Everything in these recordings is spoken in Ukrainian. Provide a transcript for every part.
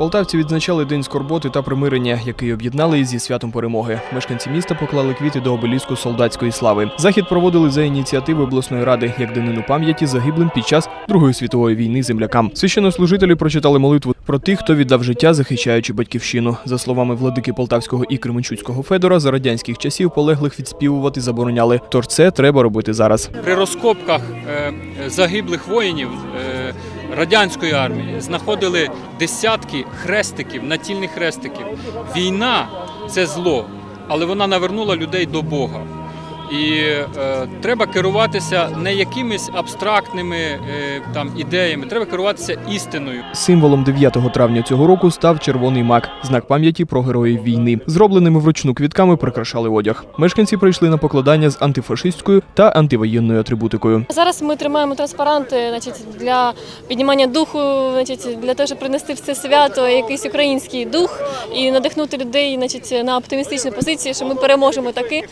Полтавці відзначали день скорботи та примирення, який об'єднали зі святом перемоги. Мешканці міста поклали квіти до обеліску солдатської слави. Захід проводили за ініціативи обласної ради як данину пам'яті загиблим під час Другої світової війни землякам. Священнослужителі прочитали молитву про тих, хто віддав життя, захищаючи батьківщину. За словами владики Полтавського і Кременчуцького Федора, за радянських часів полеглих відспівувати забороняли. Тож це треба робити зараз. При розкопках е, загиблих воїнів е, радянської армії знаходили десятки хрестиків, натільних хрестиків. Війна це зло, але вона навернула людей до Бога. І е, треба керуватися не якимись абстрактними е, там ідеями, треба керуватися істиною. Символом 9 травня цього року став червоний мак, знак пам'яті про героїв війни. Зробленими вручну квітками прикрашали одяг. Мешканці прийшли на покладання з антифашистською та антивоєнною атрибутикою. Зараз ми тримаємо транспаранти значить, для піднімання духу, значить, для того, щоб принести в це свято якийсь український дух і надихнути людей значить, на оптимістичну позицію, що ми переможемо таки,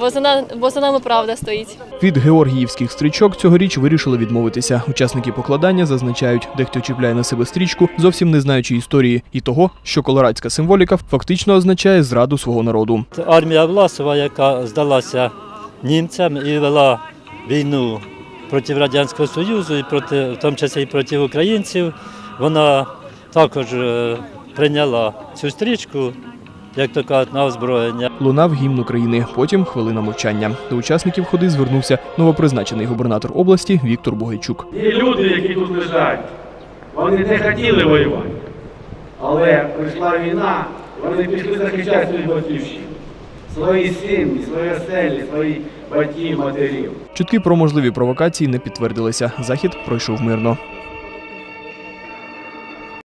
бо за, на, бо за нами правда стоїть. Від георгіївських стрічок цьогоріч вирішили відмовитися. Учасники покладання зазначають, дехто чіпляє на себе стрічку, зовсім не знаючи історії і того, що колорадська символіка фактично означає зраду свого народу. Армія Власова, яка здалася німцям і вела війну проти Радянського Союзу, і проти, в тому числі і проти українців, вона також е, прийняла цю стрічку, як то кажуть, на озброєння. Лунав гімн України. Потім хвилина мовчання. До учасників ходи звернувся новопризначений губернатор області Віктор Бугайчук. Є люди, які тут лежать. Вони не хотіли воювати. Але прийшла війна, вони пішли захищати свою батьківщину. Свої сім'ї, свої оселі, свої батьків, матерів. Чутки про можливі провокації не підтвердилися. Захід пройшов мирно.